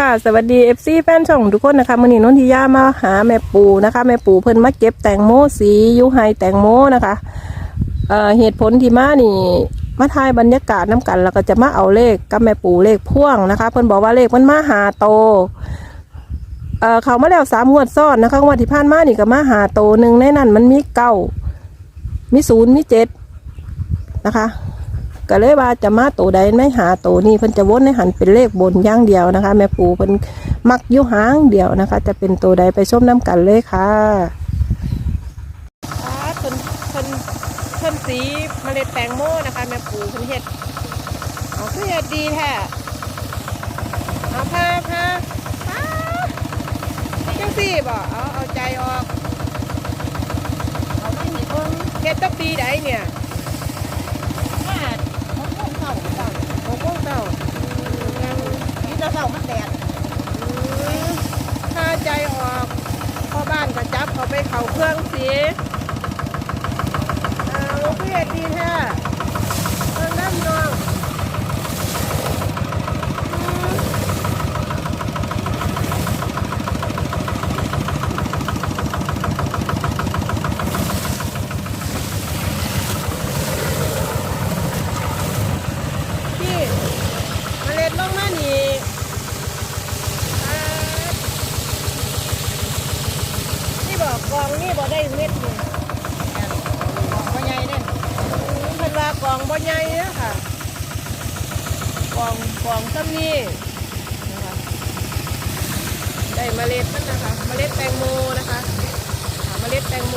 ค่ะสวัสดีเอฟซีแฟนช่องทุกคนนะคะมื่อนี้นนทิยามาหาแม่ปูนะคะแม่ปูเพิ่นมาเก็บแตงโมสียูไฮแตงโมนะคะเอ่อเหตุผลที่มานี่มาถ่ายบรรยากาศน้กัน แล้วก็จะมาเอาเลขกับแม่ปูเลขพ่วงนะคะ เพิ่นบอกว่าเลขมันมาหาโตเอ่อเขามาแล้วสามงวดซ้อนนะคะงวดที่ผ่านมานี่ก็มาหาโตหนึ่งในนั้นมันมีเก้ามีศูนย์มีเจ็ดนะคะ ก็เลยว่าจะมาตัวใดไม่หาตัวนี้เพิ่นจะวนในหันเป็นเลขบนย่างเดียวนะคะ แม่ปูเพิ่นมักอยู่หางเดียวนะคะ จะเป็นตัวใดไปชมน้ำกันเลยค่ะเพิ่นเพิ่นเพิ่นสีเมล็ดแตงโมนะคะ แม่ปูเพิ่นเฮ็ดเอาคือเฮ็ดดีแท้เอาผ้าผ้าจังสี่บ่เอาเอาใจออกเขาไม่มีเพิ่งเฮ็ดตั้งปีใดเนี่ย แค่มะม่วงเก่าเก่า หก โมงเช้าที่เต่ามันแดดถ้าใจออกพ่อบ้านก็จับเขาไปเขาเครื่องสีอ่าลูกเพียดีแท้เครื่องด้านนองอืมพี่เมล็ดลงมานี่อ่านี่บอกกองนี่บอกได้เม็ดนี่ ก็ใหญ่เนี่ย อืมเพิ่นว่า กองบ่ใหญ่นะค่ะกองกองซ้ำนี่นะคะได้เมล็ดมันนะคะ เมล็ดแตงโมนะคะหาเมล็ดแตงโม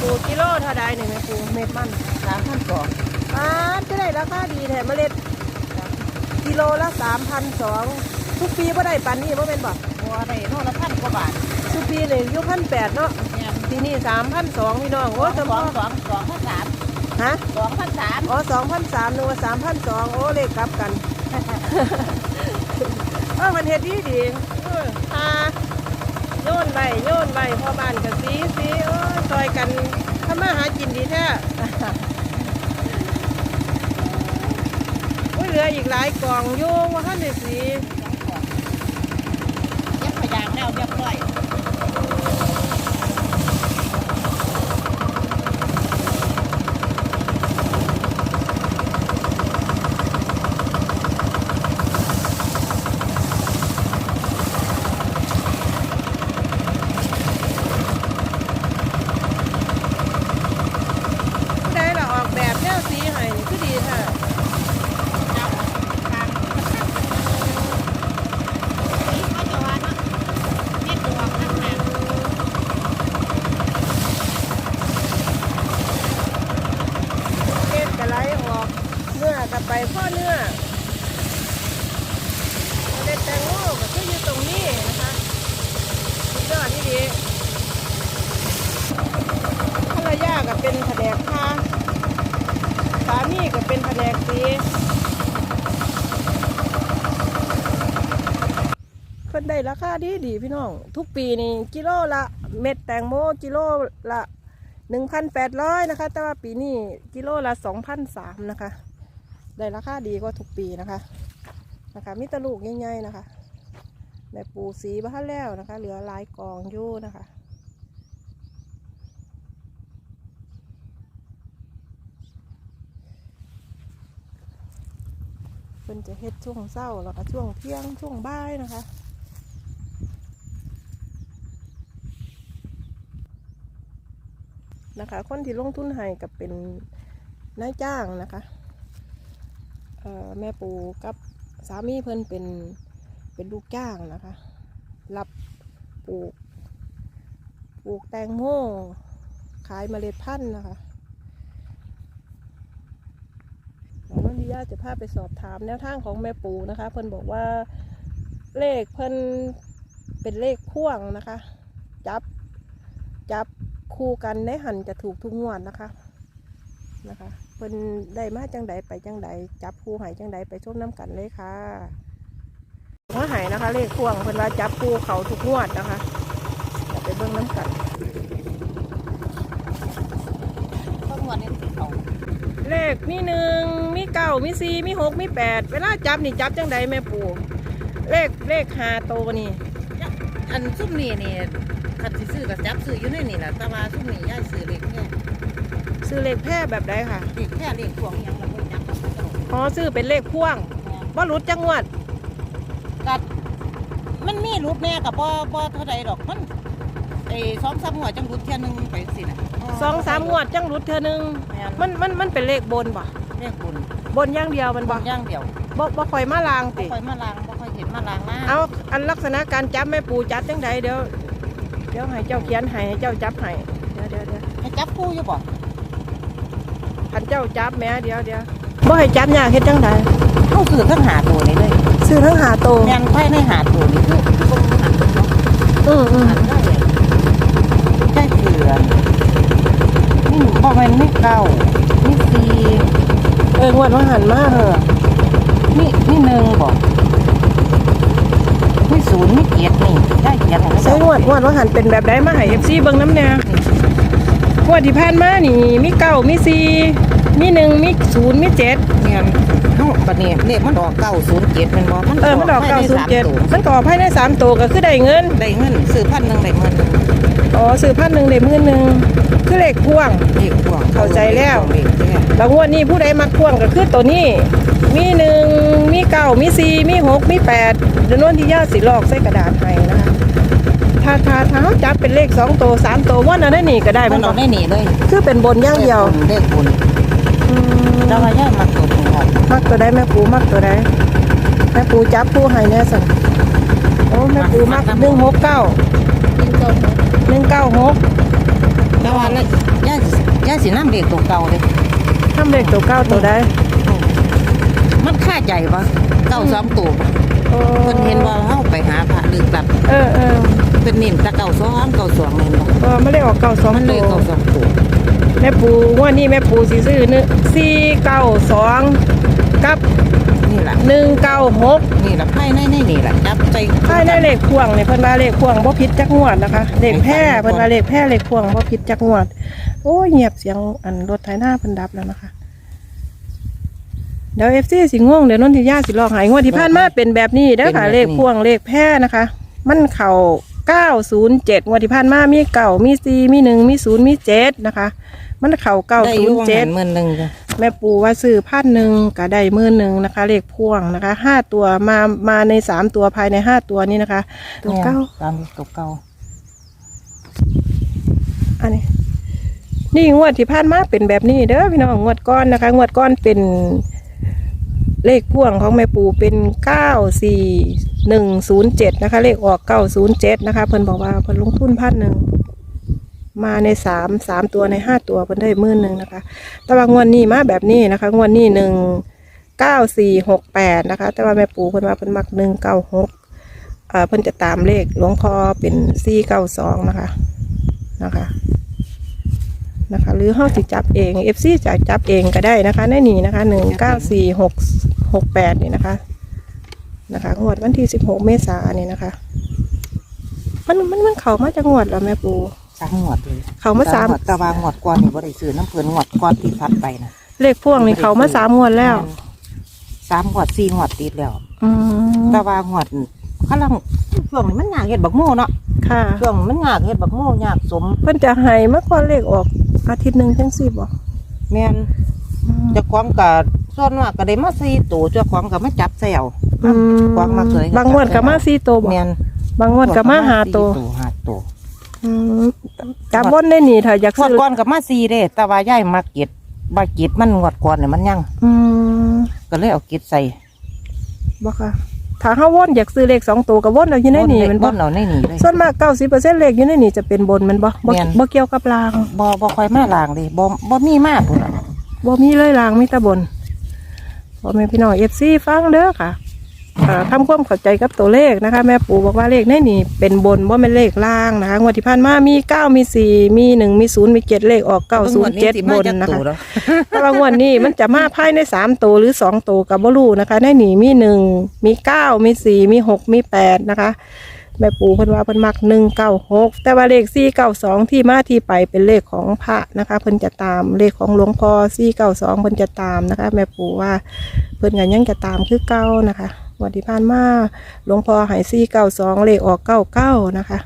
ปลูกกิโลเท่าใดเนี่ยแม่ปลูกเม็ดมันสามพันสองอ่าจะได้ราคาดีแถมเมล็ดกิโลละสามพันสองทุกปีบ่ได้ปันนี่บ่เป็นบ่ บัวได้โลละพันกว่าบาททุกปีเลยอยู่พันแปดเนาะเนี่ยปีนี้สามพันสองพี่น้อง สโอ้องจำสพอองสองสองพันสามฮะ สองพันสามอ๋อสองพันสามนึกว่าสามพันสองโอ้เลขกลับกัน เออมันเฮ็ดดีดีเออหาโยนใบโยนใบพ่อบ้านกับสีสีโอ้ยซอยกันทำมาหากินดีแท้ โอ้ยเหลืออีกหลายกล่องอยู่ว่าท่านได้สีเย็บพยางแล้วเรียบร้อย ผู้ใดล่ะออกแบบแนวสีให้นี่คือดีแท้ เจ้าทางนี่ก็จะว่าเนาะเม็ดดวงข้างหน้า เก็บกระไรออกเนื้อกับไปพ่อเนื้อเมล็ดแตงโมก็คืออยู่ตรงนี้นะคะสุดยอดที่ดีภรรยาก็เป็นแผนกค้าสามีก็เป็นแผนกสีเพิ่นได้ราคาดีดีพี่น้อง ทุกปีนี่กิโลละเม็ดแตงโมกิโลละหนึ่งพันแปดร้อยนะคะ แต่ว่าปีนี้กิโลละสองพันสามนะคะ ได้ราคาดีกว่าทุกปีนะคะนะคะมิตรลูกใหญ่ๆนะคะแม่ปูสีบ้าแล้วนะคะ เหลือลายกองอยู่นะคะเพิ่นจะเฮ็ดช่วงเศร้าแล้วก็ช่วงเที่ยงช่วงบ่ายนะคะ นะคะ คนที่ลงทุนให้กับเป็นนายจ้างนะคะแม่ปูกับสามีเพิ่นเป็นเป็นลูกจ้างนะคะ รับปลูกปลูกแตงโมขายเมล็ดพันธุ์นะคะน้องนันทิยาจะพาไปสอบถามแนวทางของแม่ปูนะคะ เพิ่นบอกว่าเลขเพิ่นเป็นเลขพ่วงนะคะ จับจับ คู่กันในหันจะถูกทุกงวดนะคะนะคะเพิ่นได้มาจังใดไปจังใดจับคู่หายจังใดไปชมน้ำกันเลยค่ะว่าหายนะคะ เลขพ่วงเพิ่นว่าจับคู่เขาทุกงวดนะคะไปเบิ่งน้ำกันต้องวันนี้สิเขาเลขมีหนึ่งมีเก้ามีสี่มีหกมีแปดเวลาจับนี่จับจังใดแม่ปูเลขเลขหาโตนี่อันซุ่มนี่นี่ คันสิซื้อกับจับซื้ออยู่ในนี่แหละแต่ว่าซุ่มนี่ย่ายซื้อเล็กแค่ซื้อเลขแพร่แบบใดค่ะ เล็กแค่เล็กพวงอิหยังเราไม่จับกับเขาอ๋อซื้อเป็นเลขพ่วงว่ารุดจังหวัดกัดมันมีรูปแน่กับบ่บ่เท่าใดดอกมันไอ้สองสามหัวจังรุดเที่ยหนึงไปสิน่ะสองสามงวดจังรุดเธอหนึ่งมัมันนมันมันเป็นเลขบนป่ะเรียกบุญบนอย่างเดียวมันบาป่ะงอย่างเดียวบ่บ่ค่อยมาลางบ่ติค่อยมาล้างบ่ค่อยเห็นมาล้างหน้าเอาอันลักษณะการจับแม่ปูจับจังใดเดี๋ยว เดี๋ยวให้เจ้าเขียนให้ให้เจ้าจับให้เดี๋ยวเดี๋ยวเดี๋ยวให้จับคู่อยู่บ่พันเจ้าจับแม่เดี๋ยวเดี๋ยวบ่ให้จับยากเฮ็ดจังใดเขาซื้อทั้งหาตัวนี่เลยซื้อทั้งหาโตวแม่นไผในหาตัวนี่คือคือบ่หันเนาะอืมอืมหันได้เลยได้เสือนี่บ่แม่นนี่เก้านี่สี่เอองวดว่าหันมาเออนี่นี่หนึ่งบ่นี่ ศูนย์นี่เกียรตินี่ได้เกียรติใช้งวดงวดว่าหันเป็นแบบใดมาให้เอฟซีเบิ้งน้ำเนี่ยงวดที่ผ่านมานี่มีเก้ามีสี่ มีหนึ่งมีศูนย์มีเจ็ดเนี่ยเฮาบัดนี้เลขมันออกเก้าศูนย์เจ็ดมันบ่มันเออมันดอกภเก้ายในศูนสย์เจ็ดตัวมันก็ออกภายในสามตัวก็คือได้เงินได้เงินซื้อพันหนึ่งได้หมื่นหนึ่งอ๋อซื้อพันหนึ่งได้หมื่นหนึ่งคือเลขพ่วงเลขพ่วงเข้าใจแล้วเลขเนี่ยแล้วงวดนี้ผู้ใดมักพ่วงก็คือตัวนี้ มีหนึ่งมีเก้ามีสี่มีหกมีแปดเดี๋ยวนวนที่ย่าสิลอกใส่กระดาษให้นะคะถ้าถ้าถ้าเขาจับเป็นเลขสองตัวสามตัวว่านั่นได้นี่ก็ได้มัมันนออกได้หนีเลย คือเป็นบนอย่างเดียวเลขบุญอืม แต่ว่าย่ายมาตัวถึงออกมักตัวใดแม่ปูมักตัวใดแม่ปูจับผู้ให้แน่สันโอ้แม่ปูมักหนึ่งหกเก้าหนึ่งเก้าหกแต่ว่าแล้วย่ายย่ายสิน้ำเลขตัวเก่าเลยทำเลขตัวเก้าตัวใดมันค่าใจปะเก้าสองตัวปะโอ้เพิ่นเห็นว่าเฮาไปหาพระลึกลับเออเออเป็นนิ่มแตะเก้าสองเก้าสองเห็นบ่เออไม่ได้ออกเก้าสองมันเลยตัวเก้าสองตัว แม่ปูงว่านี่แม่ปูสีซื้อนึสี่เก้าสองกับนี่แหละหนึ่งเก้าหกนี่แหละไพ่ในในนี่แหละจับใจใช่ได้เลขพ่วงเนี่ยเพิ่นว่าเลขพ่วงบ่ผิดจักงวดนะคะเลขแพร่เพิ่นว่าเลขแพร่เลขพ่วงบ่ผิดจักงวด โอ้ยเงียบเสียงอันรถไถหน้าเพิ่นดับแล้วนะคะเดี๋ยวเอฟซีสิง่วงเดี๋ยวนนทิยาสิลองหายงวดที่ผ่านมาเป็นแบบนี้เด้อค่ะเลขพ่วงเลขแพร่นะคะ มันเข่า 907งวดที่ผ่านมามีเก่ามีซีมีหนึ่งมีศูนย์มีเจ็ดนะคะ มันเข่าได้อยู่ว่าหัน907หมื่นหนึ่งจ้ะแม่ปูว่าซื้อพันหนึ่งก็ได้หมื่นหนึ่งนะคะ เลขพ่วงนะคะห้าตัวมามาในสามตัวภายในห้าตัวนี้นะคะตัวเก้าตามตัวเก้าอันนี้นี่งวดที่ผ่านมาเป็นแบบนี้เด้อพี่น้องงวดก้อนนะคะ งวดก้อนเป็นเลขพ่วงของแม่ปูเป็นเก้าสี่ หนึ่งศูนย์เจ็ดนะคะ เลขออกเก้าศูนย์เจ็ดนะคะ เพิ่นบอกว่าเพิ่นลงทุนพันหนึ่งมาในสามสามตัวในห้าตัวเพิ่นได้มื่นหนึ่งนะคะ แต่ว่างวดนี้มาแบบนี้นะคะ งวดนี้หนึ่งเก้าสี่หกแปดนะคะ แต่ว่าแม่ปู่เพิ่นว่าเพิ่นมักหนึ่งเก้าหกเอ่อเพิ่นจะตามเลขหลวงพ่อเป็นสี่เก้าสองนะคะนะคะนะคะ หรือเฮาสิจับเอง FC จะจับเองก็ได้นะคะในนี้นะคะหนึ่งเก้าสี่หกหกแปดนี่นะคะ นะคะงวดวันที่สิบหกเมษายนนี่นะคะ มันมันมันเขามาจากงวดแล้วแม่ปู สามงวดเลยเขามาสาม งวดแต่ว่างวดก่อนนี่บ่ได้ซื้อน้ำเพิ่นงวดก่อนที่พัดไปนะเลขพ่วงนี่เขามาสามงวดแล้ว สามงวดสี่งวดติดแล้ว อืมแต่ว่างวดเขาลังช่วงนี้มันยากเฮ็ดบักโม่เนาะค่ะช่วงมันยากเฮ็ดบักโม่ยากสมเพิ่นจะให้เมื่อก่อนเลขออกอาทิตย์หนึ่งจังสิบบ่แม่นเจ้าของก็ส่วนมากก็ได้มาสี่ตัวเจ้าของก็มาจับแซว อืมกวางมาเคยบางงวดกับมาสี่ตัวบ่แม่นบางงวดกับมาหาตัวสี่ห้าตัวอืมจับบนได้หนีถ้าอยากงวดซื้อก่อนก็มาสี่เด้แต่ว่าย่ายมาเก็ดบาเก็ดมันงวดก่อนเนี่ยมันยังอืมก็เลยเอาเก็ดใส่บ่ค่ะถ้าเฮาวนอยากซื้อเลขสองตัวก็วนเอาอยู่ในนี่มันบ่บ่เอาในนี่เลย ส่วนมากเก้าสิบเปอร์เซ็นต์เลขอยู่ในนี่จะเป็นบนแมันบ่บ่แม่น บ่เกี่ยวกับราง บ่บ่ค่อยมาล้างเลยบ่บ่มีมากพุ่นน่ะบ่มีเลยรางมีแต่บนบ่แม่นพี่น้องเอฟซีฟังเด้อค่ะเอ่อ ทำความเข้าใจกับตัวเลขนะคะ แม่ปู่บอกว่าเลขในนี่เป็นบนว่าเป็นเลขล่างนะคะงวดที่ผ่านมามีเก้ามีสี่มีหนึ่งมีศูนย์มีเจ็ดเลขออกเก้าศูนย์เจ็ดบนนะคะแต่ว่างวดนี้มันจะมาภายในสามตัวหรือสองตัวกับบลูนะคะในหนีมีหนึ่งมีเก้ามีสี่มีหกมีแปดนะคะแม่ปูเพิ่นว่าเพิ่นมักหนึ่งเก้าหกแต่ว่าเลขสี่เก้าสองที่มาที่ไปเป็นเลขของพระนะคะ เพิ่นจะตามเลขของหลวงพ่อสี่เก้าสองเพิ่นจะตามนะคะ แม่ปูว่าเพิ่นกันยังจะตามคือเก้านะคะง วันที่ผ่านมาหลวงพ่อใหายสี่เก้าสองเลขออกเก้าเก้านะคะ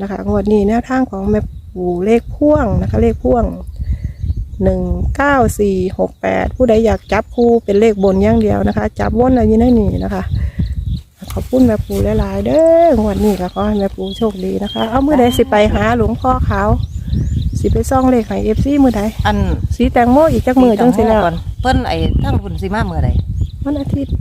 นะคะงวดนี้แนวทางของแม่ปูเลขพ่วงนะคะ เลขพ่วงหนึ่งเก้าสี่หกแปดผู้ใดอยากจับคู่เป็นเลขบนอย่างเดียวนะคะ จับวนอะไรอยู่ในนี่นะคะ ขอบคุณแม่ปูหลายๆเด้องวดนี้ก็ขอให้แม่ปูโชคดีนะคะ เอามือใดสิไปหาหลวงพ่อขาวสิไปซ่องเลขให้เอฟซีมือใดอันสีแตงโมอีกจักมือจังสิแล้วก่อนเพิ่นไอ้ทั้งเพิ่นสิมาเมื่อใดวันอาทิตย์